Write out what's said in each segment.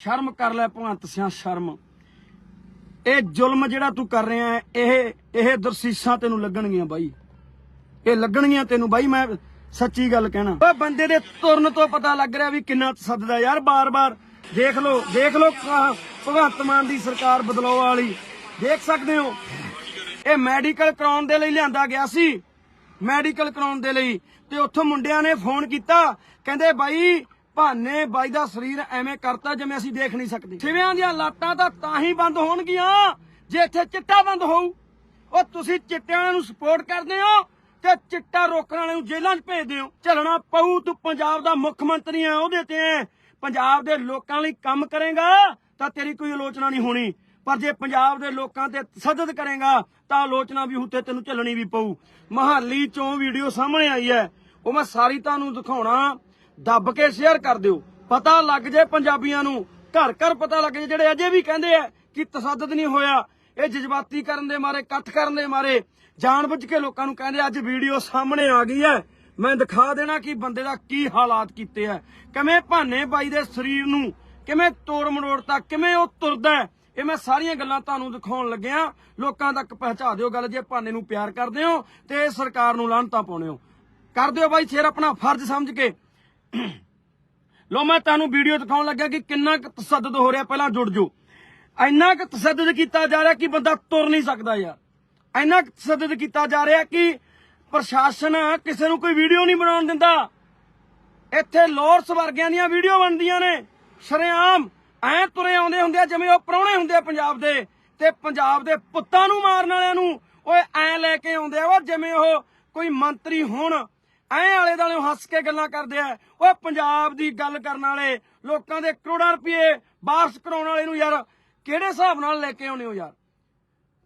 ਸ਼ਰਮ ਕਰ ਲੈ ਭਗਵੰਤ ਸਿਆ, ਸ਼ਰਮ। ਇਹ ਜ਼ੁਲਮ ਜਿਹੜਾ ਤੂੰ ਕਰ ਰਿਹਾ ਹੈ, ਇਹ ਇਹ ਦਰਸੀਸਾਂ ਤੈਨੂੰ ਲੱਗਣਗੀਆਂ ਬਾਈ। ਇਹ ਲੱਗਣਗੀਆਂ ਤੈਨੂੰ ਬਾਈ, ਮੈਂ ਸੱਚੀ ਗੱਲ ਕਹਿਣਾ। ਓਏ ਬੰਦੇ ਦੇ ਤੁਰਨ ਤੋਂ ਪਤਾ ਲੱਗ ਰਿਹਾ ਵੀ ਕਿੰਨਾ ਤਸੱਦਦਾ ਯਾਰ ਬਾਰ-ਬਾਰ ਦੇਖ ਲਓ ਦੇਖ ਲਓ ਭਗਵੰਤ ਮਾਨ ਦੀ ਸਰਕਾਰ ਬਦਲਾਅ ਵਾਲੀ। ਦੇਖ ਸਕਦੇ ਹੋ। ਇਹ ਮੈਡੀਕਲ ਕਰਾਉਣ ਦੇ ਲਈ ਲਿਆਂਦਾ ਗਿਆ ਸੀ। ਮੈਡੀਕਲ ਕਰਾਉਣ ਦੇ ਲਈ। ਤੇ ਉੱਥੋਂ ਮੁੰਡਿਆਂ ਨੇ ਫੋਨ ਕੀਤਾ। ਕਹਿੰਦੇ ਬਾਈ ਭਾਨੇ ਬਾਈ ਦਾ ਸਰੀਰ ਐਵੇਂ ਕਰਤਾ ਜਿਵੇਂ ਅਸੀਂ ਦੇਖ ਨਹੀਂ ਸਕਦੇ। ਸਿਵਿਆਂ ਦੀਆਂ ਲਾਟਾਂ ਤਾਂ ਤਾਂ ਹੀ ਬੰਦ ਹੋਣਗੀਆਂ, ਜੇ ਇੱਥੇ ਚਿੱਟਾ ਬੰਦ ਹੋਊ। ਉਹ ਤੁਸੀਂ ਚਿੱਟਿਆਂ ਨੂੰ ਸਪੋਰਟ ਕਰਦੇ ਹੋ ਤੇ ਚਿੱਟਾ ਰੋਕਣ ਵਾਲਿਆਂ ਨੂੰ ਜੇਲ੍ਹਾਂ 'ਚ ਭੇਜਦੇ ਹੋ ਝੱਲਣਾ ਪਊ, ਤੂੰ ਪੰਜਾਬ ਦਾ ਮੁੱਖ ਮੰਤਰੀ ਆ ਉਹਦੇ ਤੇ ਪੰਜਾਬ ਦੇ ਲੋਕਾਂ ਲਈ ਕੰਮ ਕਰੇਗਾ ਤਾਂ ਤੇਰੀ ਕੋਈ ਆਲੋਚਨਾ ਨਹੀਂ ਹੋਣੀ। ਪਰ ਜੇ ਪੰਜਾਬ ਦੇ ਲੋਕਾਂ ਤੇ ਤਸੱਦਦ ਕਰੇਗਾ ਤਾਂ ਆਲੋਚਨਾ ਵੀ ਉੱਤੇ ਤੈਨੂੰ ਝੱਲਣੀ ਵੀ ਪਊ। ਮਹਾਲੀ ਚੋਂ ਵੀਡੀਓ ਸਾਹਮਣੇ ਆਈ ਹੈ ਉਹ ਮੈਂ ਸਾਰੀ ਤੁਹਾਨੂੰ ਦਿਖਾਉਣਾ। ਦੱਬ ਕੇ ਸ਼ੇਅਰ ਕਰ ਦਿਓ। ਪਤਾ ਲੱਗ ਜੇ ਪੰਜਾਬੀਆਂ ਨੂੰ। ਘਰ ਘਰ ਪਤਾ ਲੱਗ ਜੇ। ਜਿਹੜੇ ਅਜੇ ਵੀ ਕਹਿੰਦੇ ਆ ਕਿ ਤਸੱਦਦ ਨਹੀਂ ਹੋਇਆ, ਇਹ ਜਜ਼ਬਾਤੀ ਕਰਨ ਦੇ ਮਾਰੇ, ਇਕੱਠ ਕਰਨ ਦੇ ਮਾਰੇ, ਜਾਣਬੁੱਝ ਕੇ ਲੋਕਾਂ ਨੂੰ ਕਹਿੰਦੇ ਅੱਜ ਵੀਡੀਓ ਸਾਹਮਣੇ ਆ ਗਈ ਹੈ। ਮੈਂ ਦਿਖਾ ਦੇਣਾ ਕਿ ਬੰਦੇ ਦਾ ਕੀ ਹਾਲਾਤ ਕੀਤੇ ਆ। ਕਿਵੇਂ ਭਾਨੇ ਬਾਈ ਦੇ ਸਰੀਰ ਨੂੰ, ਕਿਵੇਂ ਤੋੜ ਮਰੋੜਤਾ ਕਿਵੇਂ ਉਹ ਤੁਰਦਾ ਇਹ ਮੈਂ ਸਾਰੀਆਂ ਗੱਲਾਂ ਤੁਹਾਨੂੰ ਦਿਖਾਉਣ ਲੱਗਿਆ ਲੋਕਾਂ ਤੱਕ ਪਹੁੰਚਾ ਦਿਓ ਗੱਲ, ਜੇ ਭਾਨੇ ਨੂੰ ਪਿਆਰ ਕਰਦੇ ਹੋ ਤੇ ਇਹ ਸਰਕਾਰ ਨੂੰ ਲਾਹਨਤਾਂ ਪਾਉਣੇ ਹੋ। ਕਰ ਦਿਓ ਬਾਈ ਸ਼ੇਰ ਆਪਣਾ ਫਰਜ਼ ਸਮਝ ਕੇ। ਲੋ ਮੈਂ ਤੁਹਾਨੂੰ ਵੀਡੀਓ ਦਿਖਾਉਣ ਲੱਗਾ ਕਿ ਕਿੰਨਾ ਕੁ ਤਸੱਦਦ ਹੋ ਰਿਹਾ, ਪਹਿਲਾਂ ਜੁੜ ਜੋ ਇੰਨਾ ਕੁ ਤਸੱਦਦ ਕੀਤਾ ਜਾ ਰਿਹਾ ਕਿ ਬੰਦਾ ਤੁਰ ਨਹੀਂ ਸਕਦਾ ਯਾਰ। ਇੰਨਾ ਕੁ ਤਸੱਦਦ ਕੀਤਾ ਜਾ ਰਿਹਾ ਕਿ ਪ੍ਰਸ਼ਾਸਨ ਕਿਸੇ ਨੂੰ ਕੋਈ ਵੀਡੀਓ ਨਹੀਂ ਬਣਾਉਣ ਦਿੰਦਾ। ਇੱਥੇ ਲੋਰਸ ਵਰਗਿਆਂ ਦੀਆਂ ਵੀਡੀਓ ਬਣਦੀਆਂ ਨੇ। ਸ਼ਰੇਆਮ ਐ ਤੁਰੇ ਆਉਂਦੇ ਹੁੰਦੇ ਆ, ਜਿਵੇਂ ਉਹ ਪ੍ਰਾਹੁਣੇ ਹੁੰਦੇ ਆ ਪੰਜਾਬ ਦੇ। ਤੇ ਪੰਜਾਬ ਦੇ ਪੁੱਤਾਂ ਨੂੰ ਮਾਰਨ ਵਾਲਿਆਂ ਨੂੰ ਓਏ ਐ ਲੈ ਕੇ ਆਉਂਦੇ ਆ ਉਹ ਜਿਵੇਂ ਉਹ ਕੋਈ ਮੰਤਰੀ ਹੋਣ ਐ ਆਲੇ ਦਾਲੇ ਹੱਸ ਕੇ ਗੱਲਾਂ ਕਰਦੇ ਆ। ਓਏ ਪੰਜਾਬ ਦੀ ਗੱਲ ਕਰਨ ਵਾਲੇ, ਲੋਕਾਂ ਦੇ ਕਰੋੜਾਂ ਰੁਪਏ ਵਾਪਸ ਕਰਾਉਣ ਵਾਲੇ ਨੂੰ ਯਾਰ ਕਿਹੜੇ ਹਿਸਾਬ ਨਾਲ ਲੈ ਕੇ ਆਉਣੇ ਹੋ ਯਾਰ?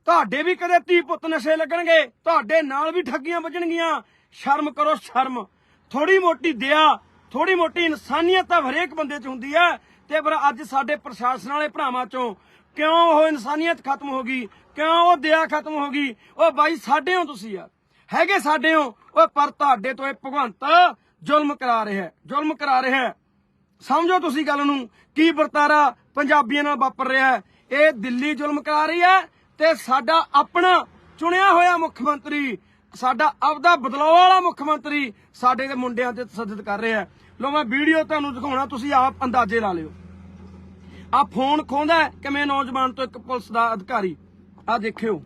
ਤੁਹਾਡੇ ਵੀ ਕਦੇ ਧੀ ਪੁੱਤ ਨਸ਼ੇ ਲੱਗਣਗੇ, ਤੁਹਾਡੇ ਨਾਲ ਵੀ ਠੱਗੀਆਂ ਵੱਜਣਗੀਆਂ। ਸ਼ਰਮ ਕਰੋ, ਸ਼ਰਮ। ਥੋੜੀ ਮੋਟੀ ਦਇਆ ਥੋੜੀ ਮੋਟੀ ਇਨਸਾਨੀਅਤ ਤਾਂ ਹਰੇਕ ਬੰਦੇ 'ਚ ਹੁੰਦੀ ਹੈ। ਤੇ ਪਰ ਅੱਜ ਸਾਡੇ ਪ੍ਰਸ਼ਾਸਨ ਵਾਲੇ ਭਰਾਵਾਂ 'ਚੋਂ ਕਿਉਂ ਉਹ ਇਨਸਾਨੀਅਤ ਖਤਮ ਹੋ ਗਈ? ਕਿਉਂ ਉਹ ਦਇਆ ਖਤਮ ਹੋ ਗਈ? ਉਹ ਬਾਈ, ਸਾਡੇ ਹੋ ਤੁਸੀਂ ਯਾਰ। ਹੈਗੇ ਸਾਡੇ ਹੋ। ਉਹ ਪਰ ਤੁਹਾਡੇ ਤੋਂ ਇਹ ਭਗਵੰਤ ਜ਼ੁਲਮ ਕਰਾ ਰਿਹਾ ਹੈ, ਜ਼ੁਲਮ ਕਰਾ ਰਿਹਾ ਹੈ। ਸਮਝੋ ਤੁਸੀਂ ਗੱਲ ਨੂੰ, ਕੀ ਵਰਤਾਰਾ ਪੰਜਾਬੀਆਂ ਨਾਲ ਵਾਪਰ ਰਿਹਾ ਹੈ? ਇਹ ਦਿੱਲੀ ਜ਼ੁਲਮ ਕਰਾ ਰਹੀ ਹੈ ਤੇ ਸਾਡਾ ਆਪਣਾ ਚੁਣਿਆ ਹੋਇਆ ਮੁੱਖ ਮੰਤਰੀ, ਸਾਡਾ ਆਪਦਾ ਬਦਲਾਅ ਵਾਲਾ ਮੁੱਖ ਮੰਤਰੀ ਸਾਡੇ ਦੇ ਮੁੰਡਿਆਂ ਤੇ ਤਸੱਦਦ ਕਰ ਰਿਹਾ ਹੈ। ਲੋ ਮੈਂ ਵੀਡੀਓ ਤੁਹਾਨੂੰ ਦਿਖਾਉਣਾ, ਤੁਸੀਂ ਆਪ ਅੰਦਾਜ਼ੇ ਲਾ ਲਿਓ। ਆ ਫੋਨ ਖੋਂਦਾ ਕਿਵੇਂ ਨੌਜਵਾਨ ਤੋਂ ਇੱਕ ਪੁਲਿਸ ਦਾ ਅਧਿਕਾਰੀ। ਆ ਦੇਖਿਓ।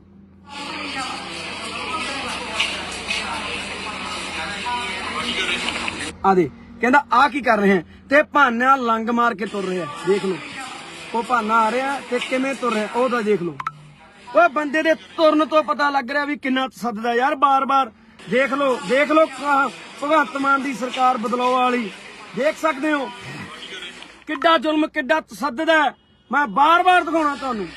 ਆ ਦੇ ਕਹਿੰਦਾ ਆ ਕੀ ਕਰ ਰਹੇ ਹੈ? ਤੇ ਭਾਨਾ ਲੰਗ ਮਾਰ ਕੇ ਤੁਰ ਰਿਹਾ ਦੇਖ ਲਓ। ਉਹ ਭਾਨਾ ਆ ਰਿਹਾ ਤੇ ਕਿਵੇਂ ਤੁਰ ਰਿਹਾ ਉਹਦਾ ਦੇਖ ਲਓ। ਓਏ ਬੰਦੇ ਦੇ ਤੁਰਨ ਤੋਂ ਪਤਾ ਲੱਗ ਰਿਹਾ ਵੀ ਕਿੰਨਾ ਤਸੱਦਦਾ ਯਾਰ ਬਾਰ-ਬਾਰ। ਦੇਖ ਲਓ ਦੇਖ ਲਓ ਭਗਵੰਤ ਮਾਨ ਦੀ ਸਰਕਾਰ ਬਦਲਾਅ ਵਾਲੀ। ਦੇਖ ਸਕਦੇ ਹੋ। ਕਿੱਡਾ ਜ਼ੁਲਮ, ਕਿੱਡਾ ਤਸੱਦਦ ਮੈਂ ਬਾਰ-ਬਾਰ ਦਿਖਾਉਣਾ ਤੁਹਾਨੂੰ।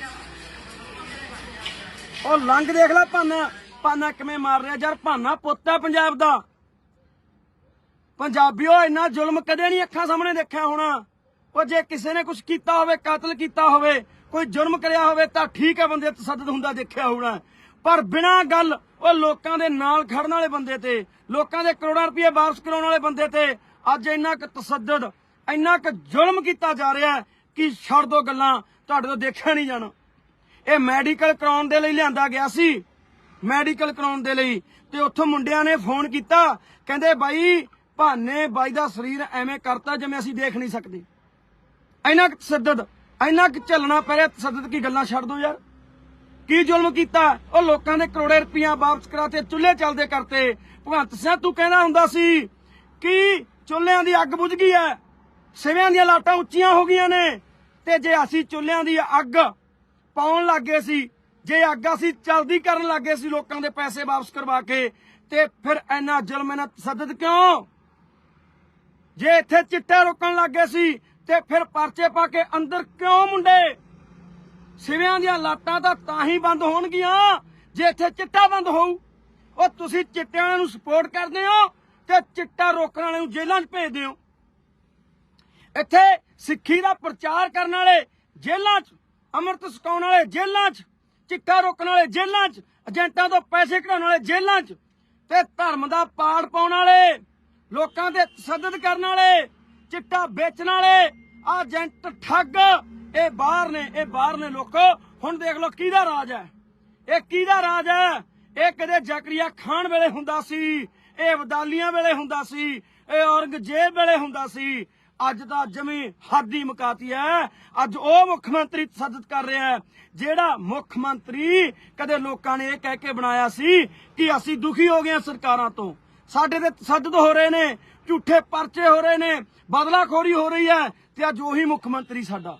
ਉਹ ਲੰਗ ਦੇਖ ਲੈ ਭਾਨਾ। ਭਾਨਾ ਕਿਵੇਂ ਮਾਰ ਰਿਹਾ। ਯਾਰ ਭਾਨਾ ਪੁੱਤ ਹੈ ਪੰਜਾਬ ਦਾ। ਪੰਜਾਬੀਓ, ਇੰਨਾ ਜ਼ੁਲਮ ਕਦੇ ਨਹੀਂ ਅੱਖਾਂ ਸਾਹਮਣੇ ਦੇਖਿਆ ਹੋਣਾ। ਉਹ ਜੇ ਕਿਸੇ ਨੇ ਕੁਝ ਕੀਤਾ ਹੋਵੇ, ਕਤਲ ਕੀਤਾ ਹੋਵੇ, ਕੋਈ ਜੁਰਮ ਕਰਿਆ ਹੋਵੇ, ਤਾਂ ਠੀਕ ਹੈ ਬੰਦੇ ਤਸੱਦਦ ਹੁੰਦਾ ਦੇਖਿਆ ਹੋਣਾ। ਪਰ ਬਿਨਾਂ ਗੱਲ, ਉਹ ਲੋਕਾਂ ਦੇ ਨਾਲ ਖੜਨ ਵਾਲੇ ਬੰਦੇ ਤੇ, ਲੋਕਾਂ ਦੇ ਕਰੋੜਾਂ ਰੁਪਏ ਵਾਪਸ ਕਰਾਉਣ ਵਾਲੇ ਬੰਦੇ ਤੇ, ਅੱਜ ਇੰਨਾ ਕੁ ਤਸੱਦਦ, ਇੰਨਾ ਕੁ ਜ਼ੁਲਮ ਕੀਤਾ ਜਾ ਰਿਹਾ ਕਿ ਛੱਡ ਦੋ ਗੱਲਾਂ, ਤੁਹਾਡੇ ਤੋਂ ਦੇਖਿਆ ਨਹੀਂ ਜਾਣਾ। ਇਹ ਮੈਡੀਕਲ ਕਰਾਉਣ ਦੇ ਲਈ ਲਿਆਂਦਾ ਗਿਆ ਸੀ। ਮੈਡੀਕਲ ਕਰਾਉਣ ਦੇ ਲਈ। ਤੇ ਉੱਥੋਂ ਮੁੰਡਿਆਂ ਨੇ ਫੋਨ ਕੀਤਾ, ਕਹਿੰਦੇ ਬਾਈ ਭਾਨੇ ਬਾਈ ਦਾ ਸਰੀਰ ਐਵੇਂ ਕਰਤਾ ਜਿਵੇਂ ਅਸੀਂ ਦੇਖ ਨਹੀਂ ਸਕਦੇ। ਇੰਨਾ ਕੁ ਤਸੱਦਦ ਇੰਨਾ ਕੁ ਝੱਲਣਾ ਪੈ ਰਿਹਾ ਤਸੱਦਦ ਕੀ ਗੱਲਾਂ ਛੱਡ ਦੋ ਯਾਰ। ਕੀ ਜ਼ੁਲਮ ਕੀਤਾ? ਉਹ ਲੋਕਾਂ ਦੇ ਕਰੋੜੇ ਰੁਪਈਆ ਵਾਪਸ ਕਰਾਤੇ, ਚੁੱਲ੍ਹੇ ਚੱਲਦੇ ਕਰਤੇ। ਭਗਵੰਤ ਸਿੰਘ, ਤੂੰ ਕਹਿੰਦਾ ਹੁੰਦਾ ਸੀ ਕਿ ਚੁੱਲ੍ਹਿਆਂ ਦੀ ਅੱਗ ਬੁਝ ਗਈ ਹੈ, ਸਿਵਿਆਂ ਦੀਆਂ ਲਾਟਾਂ ਉੱਚੀਆਂ ਹੋ ਗਈਆਂ ਨੇ, ਤੇ ਜੇ ਅਸੀਂ ਚੁੱਲ੍ਹਿਆਂ ਦੀ ਅੱਗ ਪਾਉਣ ਲੱਗੇ ਸੀ, ਜੇ ਅੱਗ ਅਸੀਂ ਚਲਦੀ ਕਰਨ ਲੱਗੇ ਸੀ ਲੋਕਾਂ ਦੇ ਪੈਸੇ ਵਾਪਸ ਕਰਵਾ ਕੇ, ਤੇ ਫਿਰ ਇੰਨਾ ਜ਼ੁਲਮ ਇਹਨਾਂ ਤਸੱਦਦ ਕਿਉਂ? ਜੇ ਇੱਥੇ ਚਿੱਟੇ ਰੋਕਣ ਲੱਗੇ ਸੀ, ਤੇ ਫਿਰ ਪਰਚੇ ਪਾ ਕੇ ਅੰਦਰ ਕਿਉਂ ਮੁੰਡੇ? ਸਿਵਿਆਂ ਦੀਆਂ ਲਾਟਾਂ ਤਾਂ ਤਾਂ ਹੀ ਬੰਦ ਹੋਣਗੀਆਂ, ਜੇ ਇੱਥੇ ਚਿੱਟਾ ਬੰਦ ਹੋਊ। ਉਹ ਤੁਸੀਂ ਚਿੱਟਿਆਂ ਨੂੰ ਸਪੋਰਟ ਕਰਦੇ ਹੋ ਤੇ ਚਿੱਟਾ ਰੋਕਣ ਵਾਲਿਆਂ ਨੂੰ ਜੇਲ੍ਹਾਂ 'ਚ ਭੇਜਦੇ ਹੋ। ਇੱਥੇ ਸਿੱਖੀ ਦਾ ਪ੍ਰਚਾਰ ਕਰਨ ਵਾਲੇ ਜੇਲ੍ਹਾਂ 'ਚ, ਅੰਮ੍ਰਿਤ ਛਕਾਉਣ ਵਾਲੇ ਜੇਲ੍ਹਾਂ 'ਚ, ਚਿੱਟਾ ਰੋਕਣ ਵਾਲੇ ਜੇਲ੍ਹਾਂ 'ਚ, ਏਜੰਟਾਂ ਤੋਂ ਪੈਸੇ ਕਢਾਉਣ ਵਾਲੇ ਜੇਲ੍ਹਾਂ 'ਚ ਤੇ ਧਰਮ ਦਾ ਪਾੜ ਪਾਉਣ ਵਾਲੇ ਲੋਕਾਂ ਦੇ ਤਸੱਦਦ ਕਰਨ ਵਾਲੇ, ਚਿੱਟਾ ਵੇਚਣ ਵਾਲੇ ਆ ਏਜੰਟ ਠੱਗ, ਇਹ ਬਾਹਰ ਨੇ, ਇਹ ਬਾਹਰ ਨੇ ਲੋਕੋ। ਹੁਣ ਦੇਖ ਲਓ ਕਿਹਦਾ ਰਾਜ ਹੈ। ਇਹ ਕਿਹਦਾ ਰਾਜ ਹੈ? ਇਹ ਕਦੇ ਜ਼ਕਰੀਆ ਖਾਨ ਵੇਲੇ ਹੁੰਦਾ ਸੀ, ਇਹ ਅਬਦਾਲੀਆਂ ਵੇਲੇ ਹੁੰਦਾ ਸੀ, ਇਹ ਔਰੰਗਜ਼ੇਬ ਵੇਲੇ ਹੁੰਦਾ ਸੀ। ਅੱਜ ਤਾਂ ਜਮੀ ਹੱਦ ਹੀ ਮੁਕਾਤੀ ਹੈ। ਅੱਜ ਉਹ ਮੁੱਖ ਮੰਤਰੀ ਤਸੱਦਦ ਕਰ ਰਿਹਾ ਹੈ, ਜਿਹੜਾ ਮੁੱਖ ਮੰਤਰੀ ਕਦੇ ਲੋਕਾਂ ਨੇ ਇਹ ਕਹਿ ਕੇ ਬਣਾਇਆ ਸੀ ਕਿ ਅਸੀਂ ਦੁਖੀ ਹੋ ਗਏ ਸਰਕਾਰਾਂ ਤੋਂ। ਸਾਡੇ ਤੇ ਤਸੱਦਦ ਹੋ ਰਹੇ ਨੇ, ਝੂਠੇ ਪਰਚੇ ਹੋ ਰਹੇ ਨੇ, ਬਦਲਾਖੋਰੀ ਹੋ ਰਹੀ ਹੈ ਤੇ ਅੱਜ ਉਹੀ ਮੁੱਖ ਮੰਤਰੀ ਸਾਡਾ।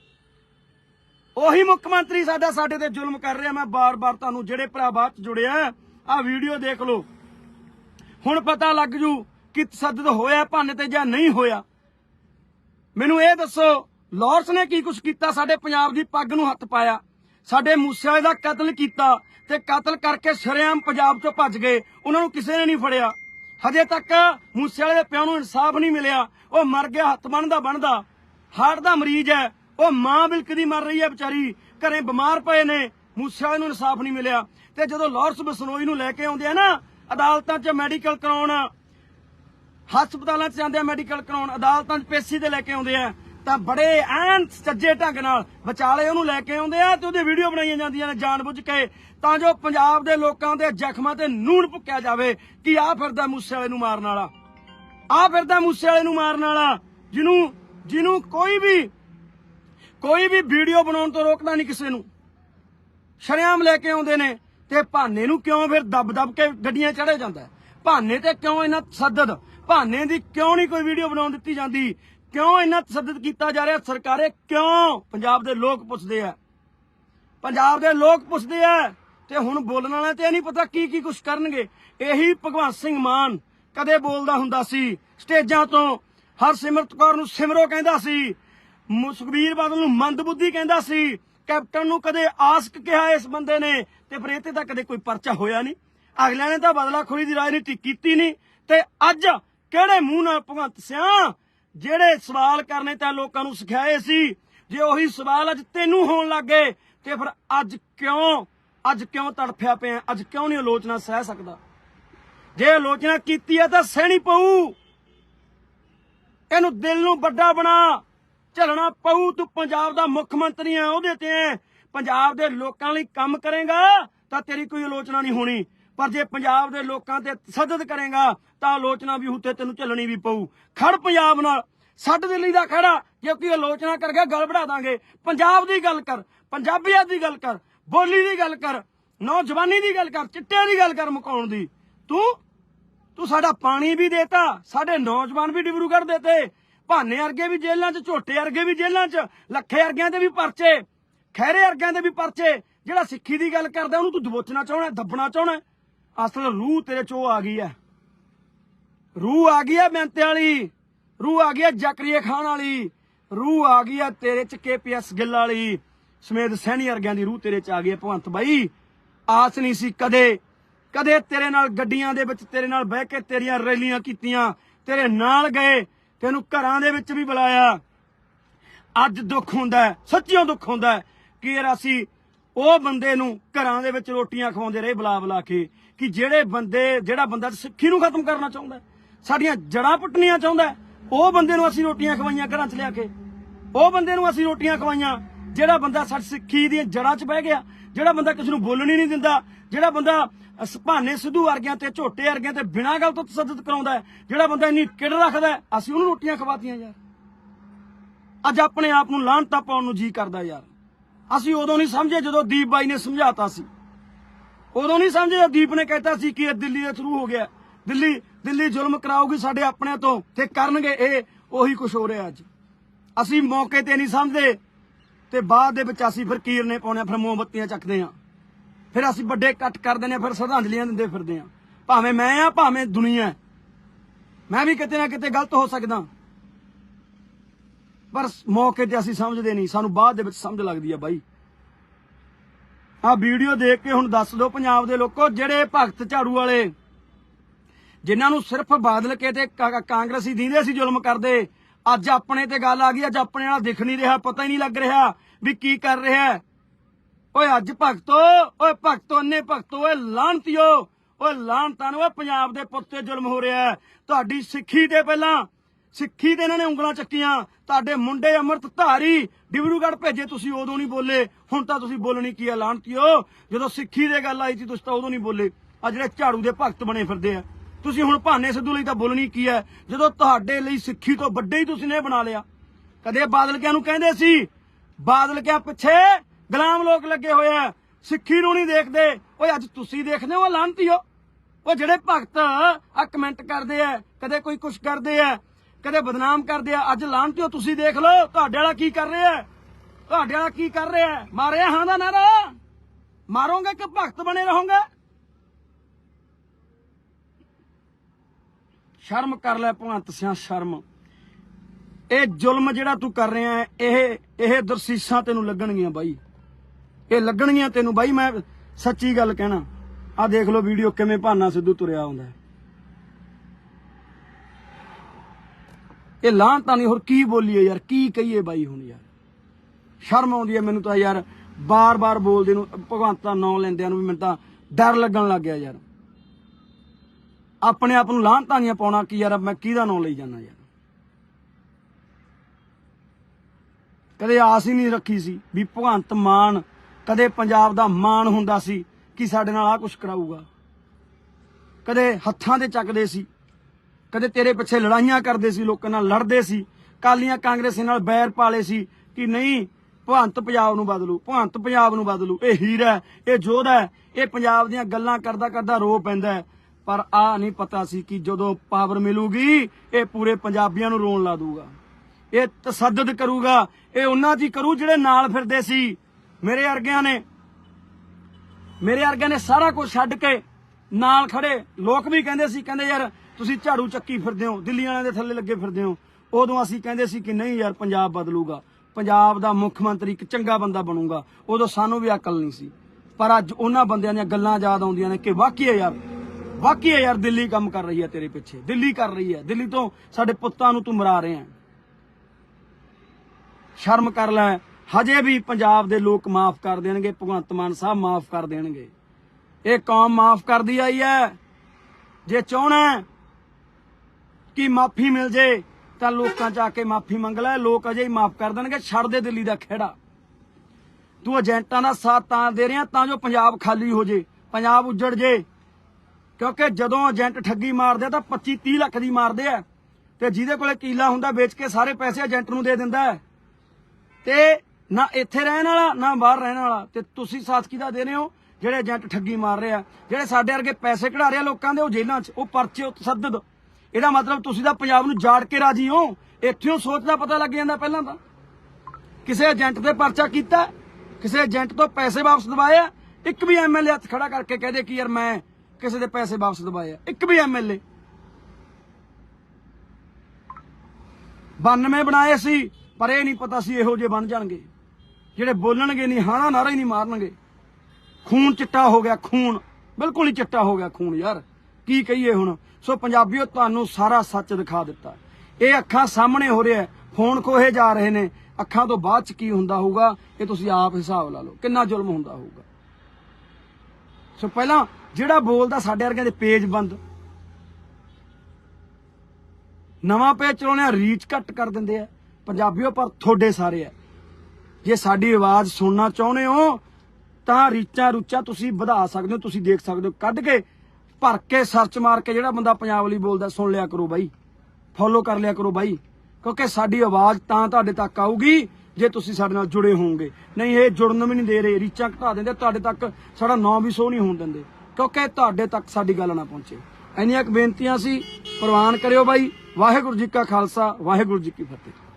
ਉਹੀ ਮੁੱਖ ਮੰਤਰੀ ਸਾਡਾ ਸਾਡੇ ਤੇ ਜ਼ੁਲਮ ਕਰ ਰਿਹਾ। ਮੈਂ ਬਾਰ-ਬਾਰ ਤੁਹਾਨੂੰ ਜਿਹੜੇ ਭਰਾ ਬਾਅਦ ਚ ਜੁੜਿਆ ਆ ਵੀਡੀਓ ਦੇਖ ਲਓ। ਹੁਣ ਪਤਾ ਲੱਗ ਜੂ ਕਿ ਤਸੱਦਦ ਹੋਇਆ ਭੰਨ ਤੇ ਜਾਂ ਨਹੀਂ ਹੋਇਆ। ਮੈਨੂੰ ਇਹ ਦੱਸੋ, ਲਾਰਸ ਨੇ ਕੀ ਕੁਛ ਕੀਤਾ? ਸਾਡੇ ਪੰਜਾਬ ਦੀ ਪੱਗ ਨੂੰ ਹੱਥ ਪਾਇਆ। ਸਾਡੇ ਮੂਸੇ ਦਾ ਕਤਲ ਕੀਤਾ ਤੇ ਕਤਲ ਕਰਕੇ ਸ਼ਰੇਆਮ ਪੰਜਾਬ ਚੋਂ ਭੱਜ ਗਏ। ਉਹਨਾਂ ਨੂੰ ਕਿਸੇ ਨੇ ਨਹੀਂ ਫੜਿਆ। ਹਜੇ ਤੱਕ ਮੂਸੇ ਵਾਲੇ ਦੇ ਪਿਓ ਨੂੰ ਇਨਸਾਫ ਨਹੀਂ ਮਿਲਿਆ। ਉਹ ਮਰ ਗਿਆ, ਹੱਥ ਬਣਦਾ ਬਣਦਾ ਹਾਰਟ ਦਾ ਮਰੀਜ਼ ਹੈ। ਉਹ ਮਾਂ ਬਿਲਕਦੀ ਮਰ ਰਹੀ ਹੈ ਵਿਚਾਰੀ। ਘਰੇ ਬਿਮਾਰ ਪਏ ਨੇ। ਮੂਸੇ ਵਾਲੇ ਨੂੰ ਇਨਸਾਫ ਨਹੀਂ ਮਿਲਿਆ। ਤੇ ਜਦੋਂ ਲਾਰਸ ਬਸਨੋਈ ਨੂੰ ਲੈ ਕੇ ਆਉਂਦੇ ਆ ਨਾ, ਅਦਾਲਤਾਂ 'ਚ ਮੈਡੀਕਲ ਕਰਾਉਣ, ਹਸਪਤਾਲਾਂ 'ਚ ਜਾਂਦੇ ਆ ਮੈਡੀਕਲ ਕਰਾਉਣ, ਅਦਾਲਤਾਂ 'ਚ ਪੇਸ਼ੀ ਤੇ ਲੈ ਕੇ ਆਉਂਦੇ ਆ। ਤਾਂ ਬੜੇ ਐਨ ਸੱਜੇ ਢੰਗ ਨਾਲ ਵਿਚਾਲੇ ਉਹਨੂੰ ਲੈ ਕੇ ਆਉਂਦੇ ਆ ਤੇ ਉਹਦੀ ਵੀਡੀਓ ਬਣਾਈਆਂ ਜਾਂਦੀਆਂ ਨੇ ਜਾਣਬੁੱਝ ਕੇ। ਤਾਂ ਜੋ ਪੰਜਾਬ ਦੇ ਲੋਕਾਂ ਦੇ ਜ਼ਖਮਾਂ ਤੇ ਨੂਣ ਭੁੱਕਿਆ ਜਾਵੇ ਕਿ ਆ ਫਿਰਦਾ ਮੂਸੇ ਵਾਲੇ ਨੂੰ ਮਾਰਨ ਵਾਲਾ। ਆ ਫਿਰਦਾ ਮੂਸੇ ਵਾਲੇ ਨੂੰ ਮਾਰਨ ਵਾਲਾ। ਜਿਹਨੂੰ ਜਿਹਨੂੰ ਕੋਈ ਵੀ ਕੋਈ ਵੀ ਵੀਡੀਓ ਬਣਾਉਣ ਤੋਂ ਰੋਕਦਾ ਨਹੀਂ ਕਿਸੇ ਨੂੰ। ਸ਼ਰਿਆਮ ਲੈ ਕੇ ਆਉਂਦੇ ਨੇ ਤੇ ਭਾਨੇ ਨੂੰ ਕਿਉਂ ਫਿਰ ਦਬ ਦਬ ਕੇ ਗੱਡੀਆਂ ਚੜੇ ਜਾਂਦਾ? ਭਾਨੇ ਤੇ ਕਿਉਂ ਇਹਨਾਂ ਸੱਦਦ? ਭਾਨੇ ਦੀ ਕਿਉਂ ਨਹੀਂ ਕੋਈ ਵੀਡੀਓ ਬਣਾਉਣ ਦਿੱਤੀ ਜਾਂਦੀ? ਕਿਉਂ ਇਹਨਾਂ ਤਸੱਦਦ ਕੀਤਾ ਜਾ ਰਿਹਾ ਸਰਕਾਰੇ? ਕਿਉਂ? ਪੰਜਾਬ ਦੇ ਲੋਕ ਪੁੱਛਦੇ ਆ। ਪੰਜਾਬ ਦੇ ਲੋਕ ਪੁੱਛਦੇ ਆ ਤੇ ਹੁਣ ਬੋਲਣ ਵਾਲਿਆਂ ਤੇ ਨਹੀਂ ਪਤਾ ਕੀ ਕੀ ਕੁਛ ਕਰਨਗੇ। ਇਹੀ ਭਗਵੰਤ ਸਿੰਘ ਮਾਨ ਕਦੇ ਬੋਲਦਾ ਹੁੰਦਾ ਸੀ, ਸਟੇਜਾਂ ਤੋਂ ਹਰਸਿਮਰਤ ਕੌਰ ਨੂੰ ਸਿਮਰੋ ਕਹਿੰਦਾ ਸੀ ਸੁਖਬੀਰ ਬਾਦਲ ਨੂੰ ਮੰਦਬੁੱਧੀ ਕਹਿੰਦਾ ਸੀ, ਕੈਪਟਨ ਨੂੰ ਕਦੇ ਆਸਕ ਕਿਹਾ ਇਸ ਬੰਦੇ ਨੇ ਤੇ ਫਿਰ ਇਹ ਤੇ ਤਾਂ ਕਦੇ ਕੋਈ ਪਰਚਾ ਹੋਇਆ ਨਹੀਂ। ਅਗਲਿਆਂ ਨੇ ਤਾਂ ਬਦਲਾ ਬਦਲਾਖੋਰੀ ਦੀ ਰਾਜਨੀਤੀ ਕੀਤੀ ਨਹੀਂ ਤੇ ਅੱਜ ਕਿਹੜੇ ਮੂੰਹ ਨਾਲ ਭਗਵੰਤ ਸਿਆ ਜਿਹੜੇ ਸਵਾਲ ਕਰਨੇ ਤਾਂ ਲੋਕਾਂ ਨੂੰ ਸਿਖਾਏ ਸੀ, ਜੇ ਉਹੀ ਸਵਾਲ ਅੱਜ ਤੈਨੂੰ ਹੋਣ ਲੱਗੇ ਤੇ ਫਿਰ ਅੱਜ ਕਿਉਂ ਅੱਜ ਕਿਉਂ ਤੜਫਿਆ ਪਿਆ? ਅੱਜ ਕਿਉਂ ਨਹੀਂ ਆਲੋਚਨਾ ਸਹਿ ਸਕਦਾ? ਜੇ ਆਲੋਚਨਾ ਕੀਤੀ ਹੈ ਤਾਂ ਸਹਿਣੀ ਪਊ। ਇਹਨੂੰ ਦਿਲ ਨੂੰ ਵੱਡਾ ਬਣਾ, ਝੱਲਣਾ ਪਊ। ਤੂੰ ਪੰਜਾਬ ਦਾ ਮੁੱਖ ਮੰਤਰੀ ਆ, ਉਹਦੇ ਤੇ ਐਂ। ਪੰਜਾਬ ਦੇ ਲੋਕਾਂ ਲਈ ਕੰਮ ਕਰੇਗਾ, ਤਾਂ ਤੇਰੀ ਕੋਈ ਆਲੋਚਨਾ ਨਹੀਂ ਹੋਣੀ। ਪਰ ਜੇ ਪੰਜਾਬ ਦੇ ਲੋਕਾਂ ਤੇ ਤਸੱਦਦ ਕਰੇਗਾ, ਤਾਂ ਆਲੋਚਨਾ ਵੀ ਉੱਤੇ ਤੈਨੂੰ ਝੱਲਣੀ ਵੀ ਪਊ। ਖੜ ਪੰਜਾਬ ਨਾਲ। ਸੱਟ ਦਿੱਲੀ ਦਾ ਖੜਾ, ਜੇ ਕੋਈ ਆਲੋਚਨਾ ਕਰ ਗਿਆ ਗੱਲ ਵਧਾ ਦਾਂਗੇ। ਪੰਜਾਬ ਦੀ ਗੱਲ ਕਰ ਪੰਜਾਬੀਅਤ ਦੀ ਗੱਲ ਕਰ, ਬੋਲੀ ਦੀ ਗੱਲ ਕਰ, ਨੌਜਵਾਨੀ ਦੀ ਗੱਲ ਕਰ ਚਿੱਟੇ ਦੀ ਗੱਲ ਕਰ ਮੁਕਾਉਣ ਦੀ। ਤੂੰ ਤੂੰ ਸਾਡਾ ਪਾਣੀ ਵੀ ਦੇਤਾ, ਸਾਡੇ ਨੌਜਵਾਨ ਵੀ ਡਿਬਰੂਗੜ੍ਹ ਦੇਤੇ। ਭਾਨੇ ਵਰਗੇ ਵੀ ਜੇਲ੍ਹਾਂ 'ਚ, ਝੋਟੇ ਵਰਗੇ ਵੀ ਜੇਲ੍ਹਾਂ 'ਚ, ਲੱਖੇ ਵਰਗਿਆਂ ਦੇ ਵੀ ਪਰਚੇ ਖੈਰੇ ਵਰਗਿਆਂ ਦੇ ਵੀ ਪਰਚੇ। ਜਿਹੜਾ ਸਿੱਖੀ ਦੀ ਗੱਲ ਕਰਦਾ, ਉਹਨੂੰ ਤੂੰ ਦਬੋਚਣਾ ਚਾਹਣਾ, ਦੱਬਣਾ ਚਾਹਣਾ। ਅਸਲ ਰੂਹ ਤੇਰੇ 'ਚੋਂ ਆ ਗਈ ਹੈ ਰੂਹ ਆ ਗਈ ਹੈ ਮਿਹਨਤ ਵਾਲੀ। ਰੂਹ ਆ ਗਈ ਹੈ ਜ਼ਕਰੀਆ ਖਾਨ ਵਾਲੀ। ਰੂਹ ਆ ਗਈ ਹੈ ਤੇਰੇ 'ਚ ਕੇਪੀਐਸ ਗਿੱਲ ਵਾਲੀ। ਸਮੇਤ ਸੈਣੀ ਵਰਗਿਆਂ ਦੀ ਰੂਹ ਤੇਰੇ 'ਚ ਆ ਗਈ ਹੈ ਭਗਵੰਤ ਬਾਈ। ਆਸ ਨਹੀਂ ਸੀ ਕਦੇ ਕਦੇ ਤੇਰੇ ਨਾਲ ਗੱਡੀਆਂ ਦੇ ਵਿੱਚ ਤੇਰੇ ਨਾਲ ਬਹਿ ਕੇ ਤੇਰੀਆਂ ਰੈਲੀਆਂ ਕੀਤੀਆਂ। ਤੇਰੇ ਨਾਲ ਗਏ, ਤੈਨੂੰ ਘਰਾਂ ਦੇ ਵਿੱਚ ਵੀ ਬੁਲਾਇਆ। ਅੱਜ ਦੁੱਖ ਹੁੰਦਾ ਹੈ, ਸੱਚੀਓ ਦੁੱਖ ਹੁੰਦਾ ਕਿ ਯਾਰ ਅਸੀਂ ਉਹ ਬੰਦੇ ਨੂੰ ਘਰਾਂ ਦੇ ਵਿੱਚ ਰੋਟੀਆਂ ਖਵਾਉਂਦੇ ਰਹੇ ਬੁਲਾ ਬੁਲਾ ਕੇ ਕਿ ਜਿਹੜੇ ਬੰਦੇ ਜਿਹੜਾ ਬੰਦਾ ਸਿੱਖੀ ਨੂੰ ਖਤਮ ਕਰਨਾ ਚਾਹੁੰਦਾ ਸਾਡੀਆਂ ਜੜਾਂ ਪੁੱਟਣੀਆਂ ਚਾਹੁੰਦਾ ਉਹ ਬੰਦੇ ਨੂੰ ਅਸੀਂ ਰੋਟੀਆਂ ਖਵਾਈਆਂ ਘਰਾਂ 'ਚ ਲਿਆ ਕੇ। ਉਹ ਬੰਦੇ ਨੂੰ ਅਸੀਂ ਰੋਟੀਆਂ ਖਵਾਈਆਂ ਜਿਹੜਾ ਬੰਦਾ ਸਾਡੀ ਸਿੱਖੀ ਦੀਆਂ ਜੜਾਂ 'ਚ ਬਹਿ ਗਿਆ ਜਿਹੜਾ ਬੰਦਾ ਕਿਸੇ ਨੂੰ ਬੋਲਣ ਹੀ ਨਹੀਂ ਦਿੰਦਾ ਜਿਹੜਾ ਬੰਦਾ ਅਸ- ਸਿੱਧੂ ਵਰਗਿਆਂ ਤੇ ਝੋਟੇ ਵਰਗਿਆਂ ਤੇ ਬਿਨਾਂ ਗੱਲ ਤੋਂ ਤਸੱਦਦ ਕਰਾਉਂਦਾ ਹੈ, ਜਿਹੜਾ ਬੰਦਾ ਇੰਨੀ ਕਿੜ ਰੱਖਦਾ ਅਸੀਂ ਉਹਨੂੰ ਰੋਟੀਆਂ ਖਵਾਤੀਆਂ ਯਾਰ। ਅੱਜ ਆਪਣੇ ਆਪ ਨੂੰ ਲਾਹਨਤਾ ਪਾਉਣ ਨੂੰ ਜੀ ਕਰਦਾ ਯਾਰ। ਅਸੀਂ ਉਦੋਂ ਨਹੀਂ ਸਮਝੇ ਜਦੋਂ ਦੀਪ ਬਾਈ ਨੇ ਸਮਝਾਤਾ ਸੀ। ਉਦੋਂ ਨਹੀਂ ਸਮਝੇ ਦੀਪ ਨੇ ਕਹਿਤਾ ਸੀ ਕਿ ਇਹ ਦਿੱਲੀ ਦੇ ਥਰੂ ਹੋ ਗਿਆ। ਦਿੱਲੀ ਦਿੱਲੀ ਜ਼ੁਲਮ ਕਰਾਊਗੀ ਸਾਡੇ ਆਪਣਿਆਂ ਤੋਂ ਤੇ ਕਰਨਗੇ ਇਹ, ਉਹੀ ਕੁਝ ਹੋ ਰਿਹਾ ਅੱਜ। ਅਸੀਂ ਮੌਕੇ ਤੇ ਨਹੀਂ ਸਮਝਦੇ ਤੇ ਬਾਅਦ ਦੇ ਵਿੱਚ ਅਸੀਂ ਫਿਰ ਕੀਰਨੇ ਪਾਉਣੇ ਫਿਰ ਮੋਮਬੱਤੀਆਂ ਚੱਕਦੇ ਆ। ਫਿਰ ਅਸੀਂ ਵੱਡੇ ਕੱਟ ਕਰ ਦਿੰਦੇ ਆ, ਫਿਰ ਸ਼ਰਧਾਂਜਲੀਆਂ ਦਿੰਦੇ ਫਿਰਦੇ ਆ। ਭਾਵੇਂ ਮੈਂ ਆ, ਭਾਵੇਂ ਦੁਨੀਆ ਮੈਂ ਵੀ ਕਿਤੇ ਨਾ ਕਿਤੇ ਗਲਤ ਹੋ ਸਕਦਾ। ਪਰ ਮੌਕੇ ਤੇ ਅਸੀਂ ਸਮਝਦੇ ਨਹੀਂ। ਸਾਨੂੰ ਬਾਅਦ ਦੇ ਵਿੱਚ ਸਮਝ ਲੱਗਦੀ ਆ ਬਾਈ। ਆ ਵੀਡੀਓ ਦੇਖ ਕੇ ਹੁਣ ਦੱਸ ਦਿਓ ਪੰਜਾਬ ਦੇ ਲੋਕੋ, ਜਿਹੜੇ ਭਗਤ ਝਾੜੂ ਵਾਲੇ, ਜਿਨ੍ਹਾਂ ਨੂੰ ਸਿਰਫ ਬਾਦਲ ਕੇ ਤੇ ਕਾਂਗਰਸੀ ਦੀਂਦੇ ਸੀ ਜ਼ੁਲਮ ਕਰਦੇ, ਅੱਜ ਆਪਣੇ ਤੇ ਗੱਲ ਆ ਗਈ, ਅੱਜ ਆਪਣੇ ਨਾਲ ਦਿਖ ਨਹੀਂ ਰਿਹਾ, ਪਤਾ ਹੀ ਨਹੀਂ ਲੱਗ ਰਿਹਾ ਵੀ ਕੀ ਕਰ ਰਿਹਾ ਹੈ। ਓਏ ਅੱਜ ਭਗਤੋ ਓਏ ਭਗਤੋ ਨੇ ਭਗਤੋ ਓਏ ਲਾਂਤਿਓ ਓਏ ਲਾਂਤਾਂ ਨੂੰ, ਓਏ ਪੰਜਾਬ ਦੇ ਪੁੱਤ ਤੇ ਜ਼ੁਲਮ ਹੋ ਰਿਹਾ ਤੁਹਾਡੀ ਸਿੱਖੀ ਤੇ ਪਹਿਲਾਂ ਸਿੱਖੀ ਤੇ ਇਹਨਾਂ ਨੇ ਉਂਗਲਾਂ ਚੱਕੀਆਂ। ਤੁਹਾਡੇ ਮੁੰਡੇ ਅੰਮ੍ਰਿਤ ਧਾਰੀ ਡਿਬਰੂਗੜ੍ਹ ਭੇਜੇ, ਤੁਸੀਂ ਉਦੋਂ ਨਹੀਂ ਬੋਲੇ। ਹੁਣ ਤਾਂ ਤੁਸੀਂ ਬੋਲਣੀ ਕੀ ਆ ਜਦੋਂ ਸਿੱਖੀ ਦੇ ਗੱਲ ਆਈ ਸੀ, ਤੁਸੀਂ ਤਾਂ ਉਦੋਂ ਨਹੀਂ ਬੋਲੇ। ਆ ਜਿਹੜੇ ਝਾੜੂ ਦੇ ਭਗਤ ਬਣੇ ਫਿਰਦੇ ਆ। ਤੁਸੀਂ ਹੁਣ ਭਾਨੇ ਸਿੱਧੂ ਲਈ ਤਾਂ ਬੋਲਣੀ ਕੀ ਹੈ ਜਦੋਂ ਤੁਹਾਡੇ ਲਈ ਸਿੱਖੀ ਤੋਂ ਵੱਡੇ ਹੀ ਤੁਸੀਂ ਨੇ ਬਣਾ ਲਿਆ। ਕਦੇ ਬਾਦਲਕਿਆਂ ਨੂੰ ਕਹਿੰਦੇ ਸੀ, ਬਾਦਲਕਿਆਂ ਪਿੱਛੇ ਗੁਲਾਮ ਲੋਕ ਲੱਗੇ ਹੋਏ ਆ। ਸਿੱਖੀ ਨੂੰ ਨਹੀਂ ਦੇਖਦੇ। ਓਏ, ਅੱਜ ਤੁਸੀਂ ਦੇਖਦੇ ਹੋ ਲਾਂਟਿਓ ਉਹ ਜਿਹੜੇ ਭਗਤ ਆ ਕਮੈਂਟ ਕਰਦੇ ਆ, ਕਦੇ ਕੋਈ ਕੁਛ ਕਰਦੇ ਆ। ਕਦੇ ਬਦਨਾਮ ਕਰਦੇ ਆ, ਅੱਜ ਲਾਂਟਿਓ ਤੁਸੀਂ ਦੇਖ ਲਓ, ਤੁਹਾਡੇ ਵਾਲਾ ਕੀ ਕਰ ਰਿਹਾ ਤੁਹਾਡੇ ਵਾਲਾ ਕੀ ਕਰ ਰਿਹਾ ਮਾਰਿਆ ਹਾਂ ਦਾ ਨਾਰਾ? ਮਾਰੋਗੇ ਕਿ ਭਗਤ ਬਣੇ ਰਹੋਗੇ? ਸ਼ਰਮ ਕਰ ਲੈ ਭਗਵੰਤ ਸਿਆ, ਸ਼ਰਮ। ਇਹ ਜ਼ੁਲਮ ਜਿਹੜਾ ਤੂੰ ਕਰ ਰਿਹਾ ਹੈ, ਇਹ ਇਹ ਦਰਸੀਸਾਂ ਤੈਨੂੰ ਲੱਗਣਗੀਆਂ ਬਾਈ। ਇਹ ਲੱਗਣਗੀਆਂ ਤੈਨੂੰ ਬਾਈ, ਮੈਂ ਸੱਚੀ ਗੱਲ ਕਹਿਣਾ। ਆ ਦੇਖ ਲਓ ਵੀਡੀਓ ਕਿਵੇਂ ਭਾਨਾ ਸਿੱਧੂ ਤੁਰਿਆ ਆਉਂਦਾ ਇਹ ਲਾਂਤਾਂ ਨਹੀਂ, ਹੋਰ ਕੀ ਬੋਲੀਏ ਯਾਰ, ਕੀ ਕਹੀਏ ਬਾਈ ਹੁਣ ਯਾਰ। ਸ਼ਰਮ ਆਉਂਦੀ ਹੈ ਮੈਨੂੰ ਤਾਂ ਯਾਰ, ਬਾਰ-ਬਾਰ ਬੋਲਦੇ ਨੂੰ, ਭਗਵੰਤ ਦਾ ਨਾਂ ਲੈਂਦਿਆਂ ਨੂੰ ਵੀ ਮੈਨੂੰ ਤਾਂ ਡਰ ਲੱਗਣ ਲੱਗ ਗਿਆ ਯਾਰ। ਆਪਣੇ ਆਪ ਨੂੰ ਲਾਂਤਾਂ ਨਹੀਂ ਪਾਉਣਾ ਕਿ ਯਾਰ ਮੈਂ ਕਿਹਦਾ ਨਾਂ ਲਈ ਜਾਂਦਾ ਯਾਰ। ਕਦੇ ਆਸ ਹੀ ਨਹੀਂ ਰੱਖੀ ਸੀ ਵੀ ਭਗਵੰਤ ਮਾਨ, ਕਦੇ ਪੰਜਾਬ ਦਾ ਮਾਨ ਹੁੰਦਾ ਸੀ ਕਿ ਸਾਡੇ ਨਾਲ ਆ ਕੁਝ ਕਰਾਊਗਾ। ਕਦੇ ਹੱਥਾਂ ਦੇ ਚੱਕਦੇ ਸੀ ਕਦੇ ਤੇਰੇ ਪਿੱਛੇ ਲੜਾਈਆਂ ਕਰਦੇ ਸੀ, ਲੋਕਾਂ ਨਾਲ ਲੜਦੇ ਸੀ। ਕਾਲੀਆਂ ਕਾਂਗਰਸੀ ਨਾਲ ਬੈਰ ਪਾਲੇ ਸੀ ਕਿ ਨਹੀਂ, ਭਗਵੰਤ ਪੰਜਾਬ ਨੂੰ ਬਦਲੂ, ਭਗਵੰਤ ਪੰਜਾਬ ਨੂੰ ਬਦਲੂ। ਇਹ ਹੀਰਾ ਇਹ ਜੋਧਾ ਇਹ ਪੰਜਾਬ ਦੀਆਂ ਗੱਲਾਂ ਕਰਦਾ ਕਰਦਾ ਰੋ ਪੈਂਦਾ ਪਰ ਆ ਨਹੀਂ ਪਤਾ ਸੀ ਕਿ ਜਦੋਂ ਪਾਵਰ ਮਿਲੂਗੀ, ਇਹ ਪੂਰੇ ਪੰਜਾਬੀਆਂ ਨੂੰ ਰੋਣ ਲਾ ਦੂਗਾ ਇਹ ਤਸੱਦਦ ਕਰੂਗਾ, ਇਹ ਉਹਨਾਂ ਦੀ ਕਰੂ ਜਿਹੜੇ ਨਾਲ ਫਿਰਦੇ ਸੀ। ਮੇਰੇ ਵਰਗਿਆਂ ਨੇ, ਮੇਰੇ ਵਰਗਿਆਂ ਨੇ ਸਾਰਾ ਕੁਝ ਛੱਡ ਕੇ ਨਾਲ ਖੜੇ। ਲੋਕ ਵੀ ਕਹਿੰਦੇ ਸੀ, ਕਹਿੰਦੇ ਯਾਰ ਤੁਸੀਂ ਝਾੜੂ ਚੱਕੀ ਫਿਰਦੇ ਹੋ, ਦਿੱਲੀ ਵਾਲਿਆਂ ਦੇ ਥੱਲੇ ਲੱਗੇ ਫਿਰਦੇ ਹੋ। ਉਦੋਂ ਅਸੀਂ ਕਹਿੰਦੇ ਸੀ ਕਿ ਨਹੀਂ ਯਾਰ, ਪੰਜਾਬ ਬਦਲੂਗਾ। ਪੰਜਾਬ ਦਾ ਮੁੱਖ ਮੰਤਰੀ ਇੱਕ ਚੰਗਾ ਬੰਦਾ ਬਣੂਗਾ। ਉਦੋਂ ਸਾਨੂੰ ਵੀ ਅਕਲ ਨਹੀਂ ਸੀ। ਪਰ ਅੱਜ ਉਹਨਾਂ ਬੰਦਿਆਂ ਦੀਆਂ ਗੱਲਾਂ ਯਾਦ ਆਉਂਦੀਆਂ ਨੇ ਕਿ ਵਾਕਈ ਹੈ ਯਾਰ ਵਾਕਿਆ ਯਾਰ, ਦਿੱਲੀ ਕੰਮ ਕਰ ਰਹੀ ਹੈ ਤੇਰੇ ਪਿੱਛੇ। ਦਿੱਲੀ ਕਰ ਰਹੀ ਹੈ। ਦਿੱਲੀ ਤੋਂ ਸਾਡੇ ਪੁੱਤਾਂ ਨੂੰ ਤੂੰ ਮਰਾ ਰਿਹਾ ਸ਼ਰਮ ਕਰ ਲੈ। ਹਜੇ ਵੀ ਪੰਜਾਬ ਦੇ ਲੋਕ ਮਾਫ ਕਰ ਦੇਣਗੇ, ਭਗਵੰਤ ਮਾਨ ਸਾਹਿਬ ਮਾਫ ਕਰ ਦੇਣਗੇ। ਇਹ ਕੌਮ ਮਾਫ ਕਰਦੀ ਆਈ ਹੈ। ਜੇ ਚਾਹਣਾ ਕਿ ਮਾਫੀ ਮਿਲ ਜੇ, ਤਾਂ ਲੋਕਾਂ ਚ ਆ ਕੇ ਮਾਫੀ ਮੰਗ ਲੈ। ਲੋਕ ਅਜੇ ਹੀ ਮਾਫ ਕਰ ਦੇਣਗੇ, ਛੱਡ ਦੇ ਦਿੱਲੀ ਦਾ ਖੇੜਾ। ਤੂੰ ਏਜੰਟਾਂ ਦਾ ਸਾਥ ਤਾਂ ਦੇ ਰਿਹਾ, ਤਾਂ ਜੋ ਪੰਜਾਬ ਖਾਲੀ ਹੋ ਜੇ, ਪੰਜਾਬ ਉੱਜੜ ਜੇ। ਕਿਉਂਕਿ ਜਦੋਂ ਏਜੰਟ ਠੱਗੀ ਮਾਰਦੇ ਆ, ਤਾਂ 25 30 ਲੱਖ ਦੀ ਮਾਰਦੇ ਆ। ਤੇ ਜਿਹਦੇ ਕੋਲੇ ਕੀਲਾ ਹੁੰਦਾ, ਵੇਚ ਕੇ ਸਾਰੇ ਪੈਸੇ ਏਜੰਟ ਨੂੰ ਦੇ ਦਿੰਦਾ ਹੈ। ਤੇ ਨਾ ਇੱਥੇ ਰਹਿਣ ਵਾਲਾ, ਨਾ ਬਾਹਰ ਰਹਿਣ ਵਾਲਾ। ਤੇ ਤੁਸੀਂ ਸਾਥ ਕਿਹਦਾ ਦੇ ਰਹੇ ਹੋ? ਜਿਹੜੇ ਏਜੰਟ ਠੱਗੀ ਮਾਰ ਰਹੇ ਆ। ਜਿਹੜੇ ਸਾਡੇ ਵਰਗੇ ਪੈਸੇ ਕਢਾ ਰਹੇ ਆ ਲੋਕਾਂ ਦੇ, ਉਹ ਜੇਲ੍ਹਾਂ 'ਚ, ਉਹ ਪਰਚੇ ਉਹ ਤਸੱਦਦ ਇਹਦਾ ਮਤਲਬ ਤੁਸੀਂ ਤਾਂ ਪੰਜਾਬ ਨੂੰ ਜਾੜ ਕੇ ਰਾਜੀ ਹੋ। ਇੱਥੋਂ ਸੋਚ ਦਾ ਪਤਾ ਲੱਗ ਜਾਂਦਾ ਪਹਿਲਾਂ ਤਾਂ। ਕਿਸੇ ਏਜੰਟ ਤੇ ਪਰਚਾ ਕੀਤਾ, ਕਿਸੇ ਏਜੰਟ ਤੋਂ ਪੈਸੇ ਵਾਪਸ ਦਵਾਏ ਇੱਕ ਵੀ ਐਮਐਲਏ ਹੱਥ ਖੜਾ ਕਰਕੇ ਕਹਦੇ ਕਿ ਯਾਰ ਮੈਂ ਕਿਸੇ ਦੇ ਪੈਸੇ ਵਾਪਸ ਦਵਾਏ ਇੱਕ ਵੀ ਐਮਐਲਏ 92 ਬਣਾਏ ਸੀ, ਪਰ ਇਹ ਨਹੀਂ ਪਤਾ ਸੀ ਇਹੋ ਜਿਹੇ ਬਣ ਜਾਣਗੇ। ਜਿਹੜੇ ਬੋਲਣਗੇ ਨਹੀਂ ਹਾਣਾ ਨਾਰਾ ਹੀ ਨਹੀਂ ਮਾਰਨਗੇ। ਖੂਨ ਚਿੱਟਾ ਹੋ ਗਿਆ, ਖੂਨ। ਬਿਲਕੁਲ ਹੀ ਚਿੱਟਾ ਹੋ ਗਿਆ, ਖੂਨ ਯਾਰ। ਕੀ ਕਹੀਏ ਹੁਣ? ਸੋ ਪੰਜਾਬੀਓ, ਤੁਹਾਨੂੰ ਸਾਰਾ ਸੱਚ ਦਿਖਾ ਦਿੱਤਾ। ਇਹ ਅੱਖਾਂ ਸਾਹਮਣੇ ਹੋ ਰਿਹਾ ਫੋਨ ਖੋਹੇ ਜਾ ਰਹੇ ਨੇ। ਅੱਖਾਂ ਤੋਂ ਬਾਅਦ ਚ ਕੀ ਹੁੰਦਾ ਹੋਊਗਾ? ਇਹ ਤੁਸੀਂ ਆਪ ਹਿਸਾਬ ਲਾ ਲਓ। ਕਿੰਨਾ ਜ਼ੁਲਮ ਹੁੰਦਾ ਹੋਊਗਾ? ਸੋ ਪਹਿਲਾਂ ਜਿਹੜਾ ਬੋਲਦਾ ਸਾਡੇ ਵਰਗਿਆਂ ਦੇ ਪੇਜ ਬੰਦ। ਨਵਾਂ ਪੇਜ ਚਲਾਉਣੇ ਆ ਰੀਚ ਘੱਟ ਕਰ ਦਿੰਦੇ ਆ। ਪੰਜਾਬੀਓ, ਪਰ ਤੁਹਾਡੇ ਸਾਰੇ ਆ। ਜੇ ਸਾਡੀ ਆਵਾਜ਼ ਸੁਣਨਾ ਚਾਹੁੰਦੇ ਹੋ, ਤਾਂ ਰੀਚਾਂ ਰੂਚਾਂ ਤੁਸੀਂ ਵਧਾ ਸਕਦੇ ਹੋ, ਤੁਸੀਂ ਦੇਖ ਸਕਦੇ ਹੋ। ਕੱਢ ਕੇ ਭਰ ਕੇ ਸਰਚ ਮਾਰ ਕੇ ਜਿਹੜਾ ਬੰਦਾ ਪੰਜਾਬ ਲਈ ਬੋਲਦਾ, ਸੁਣ ਲਿਆ ਕਰੋ ਬਾਈ। ਫੋਲੋ ਕਰ ਲਿਆ ਕਰੋ ਬਾਈ। ਕਿਉਂਕਿ ਸਾਡੀ ਆਵਾਜ਼ ਤਾਂ ਤੁਹਾਡੇ ਤੱਕ ਆਊਗੀ, ਜੇ ਤੁਸੀਂ ਸਾਡੇ ਨਾਲ ਜੁੜੇ ਹੋਵੋਗੇ। ਨਹੀਂ, ਇਹ ਜੁੜਨ ਵੀ ਨਹੀਂ ਦੇ ਰਹੇ, ਰੀਚਾਂ ਘਟਾ ਦਿੰਦੇ, ਤੁਹਾਡੇ ਤੱਕ ਸਾਡਾ ਨਾਂ ਵੀ ਸੋ ਨਹੀਂ ਹੋਣ ਦਿੰਦੇ। ਕਿਉਂਕਿ ਤੁਹਾਡੇ ਤੱਕ ਸਾਡੀ ਗੱਲ ਨਾ ਪਹੁੰਚੇ। ਇੰਨੀਆਂ ਕੁ ਬੇਨਤੀਆਂ ਸੀ, ਪ੍ਰਵਾਨ ਕਰਿਓ ਬਾਈ। ਵਾਹਿਗੁਰੂ ਜੀ ਕਾ ਖਾਲਸਾ, ਵਾਹਿਗੁਰੂ ਜੀ ਕੀ ਫਤਿਹ।